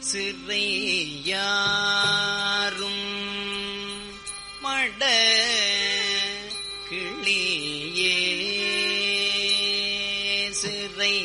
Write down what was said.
சிறையாரும் மட கிளியே. சிறை